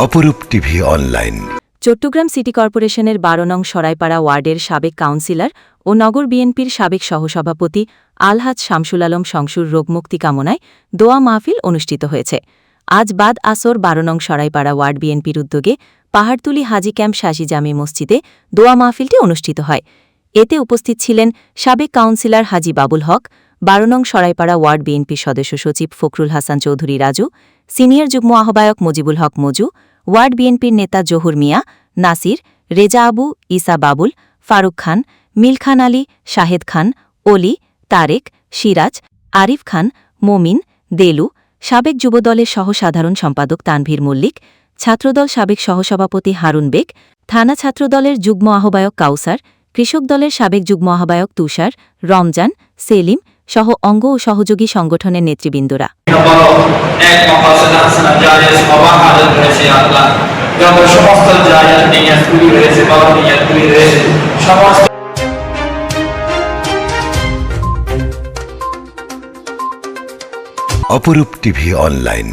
অপরূপ TV online. Chittagong city কর্পোরেশনের বারো নং সরাইপাড়া ওয়ার্ডের সাবেক কাউন্সিলর ও নগর বিএনপির সাবেক সহসভাপতি আলহাজ শামসুল আলম সংসুর রোগমুক্তি কামনায় দোয়া মাহফিল অনুষ্ঠিত হয়েছে। আজ বাদ আসর বারো নং সরাইপাড়া ওয়ার্ড বিএনপির উদ্যোগে পাহাড়তুলি হাজি ক্যাম্প শাসি জামে মসজিদে দোয়া মাহফিলটি অনুষ্ঠিত হয়। এতে উপস্থিত ছিলেন সাবেক কাউন্সিলর হাজি বাবুল হক, বারো নং সরাইপাড়া ওয়ার্ড বিএনপির সদস্য সচিব ফখরুল হাসান চৌধুরী রাজু সিনিয়র যুগ্ম আহ্বায়ক মুজিবুল হক মজু, ওয়ার্ড বিএনপির নেতা জহুর মিয়া, নাসির, রেজা আবু ইসা বাবুল, ফারুক খান, মিলখান আলী, শাহেদ খান, অলি, তারেক, সিরাজ, আরিফ খান, মোমিন, দেলু, সাবেক যুবদলের সহসাধারণ সম্পাদক তানভীর মল্লিক, ছাত্রদল সাবেক সহসভাপতি হারুন বেগ, থানা ছাত্রদলের যুগ্ম আহ্বায়ক কাউসার, কৃষক দলের সাবেক যুগ্ম আহ্বায়ক তুষার, রমজান, সেলিম সহ অঙ্গ ও সহযোগী সংগঠনের নেতৃবৃন্দরা। বলো এক মকাসদ হাসানা জায়েজ সবার রয়েছে আল্লাহ। যত সমস্ত জায়েজ নিয়াতগুলি রয়েছে বড় নিয়াতগুলি রয়েছে সমস্ত অপরূপ টিভি অনলাইন।